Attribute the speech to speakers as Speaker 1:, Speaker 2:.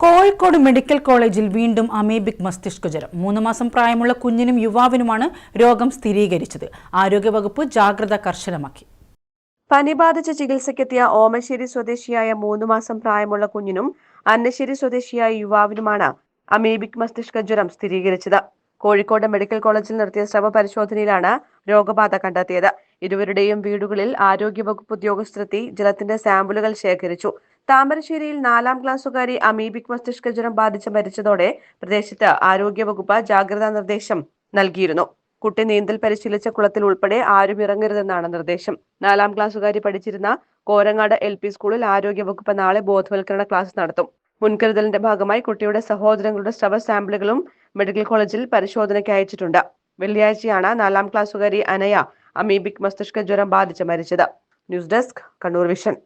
Speaker 1: Kozhikode medical കോളേജിൽ വീണ്ടും amoebic മസ്തിഷ്ക ജ്വരം. മൂന്ന് മാസം പ്രായമുള്ള കുഞ്ഞിനും യുവാവിനുമാണ് രോഗം സ്ഥിരീകരിച്ചത്. ആരോഗ്യവകുപ്പ് ജാഗ്രത കർശനമാക്കി.
Speaker 2: പനി ബാധിച്ച് ചികിത്സയ്ക്കെത്തിയ ഓമശ്ശേരി സ്വദേശിയായ മൂന്ന് മാസം പ്രായമുള്ള കുഞ്ഞിനും അന്നശ്ശേരി സ്വദേശിയായ യുവാവിനുമാണ് അമേബിക് മസ്തിഷ്ക ജ്വരം സ്ഥിരീകരിച്ചത്. കോഴിക്കോട് മെഡിക്കൽ കോളേജിൽ നടത്തിയ സ്രവ പരിശോധനയിലാണ് രോഗബാധ കണ്ടെത്തിയത്. ഇരുവരുടെയും വീടുകളിൽ ആരോഗ്യവകുപ്പ് ഉദ്യോഗസ്ഥരെത്തി ജലത്തിന്റെ സാമ്പിളുകൾ ശേഖരിച്ചു. താമരശ്ശേരിയിൽ നാലാം ക്ലാസ്സുകാരി അമീബിക് മസ്തിഷ്ക ജ്വരം ബാധിച്ച് മരിച്ചതോടെ പ്രദേശത്ത് ആരോഗ്യവകുപ്പ് ജാഗ്രതാ നിർദ്ദേശം നൽകിയിരുന്നു. കുട്ടി നീന്തൽ പരിശീലിച്ച കുളത്തിൽ ഉൾപ്പെടെ ആരും ഇറങ്ങരുതെന്നാണ് നിർദ്ദേശം. നാലാം ക്ലാസ്സുകാരി പഠിച്ചിരുന്ന കോരങ്ങാട് എൽ പി സ്കൂളിൽ ആരോഗ്യവകുപ്പ് നാളെ ബോധവൽക്കരണ ക്ലാസ് നടത്തും. മുൻകരുതലിന്റെ ഭാഗമായി കുട്ടിയുടെ സഹോദരങ്ങളുടെ സ്രവ സാമ്പിളുകളും മെഡിക്കൽ കോളേജിൽ പരിശോധനയ്ക്ക് അയച്ചിട്ടുണ്ട്. വെള്ളിയാഴ്ചയാണ് നാലാം ക്ലാസ്സുകാരി അനയ അമീബിക് മസ്തിഷ്ക ജ്വരം ബാധിച്ച് മരിച്ചത്. News desk Kannur vision.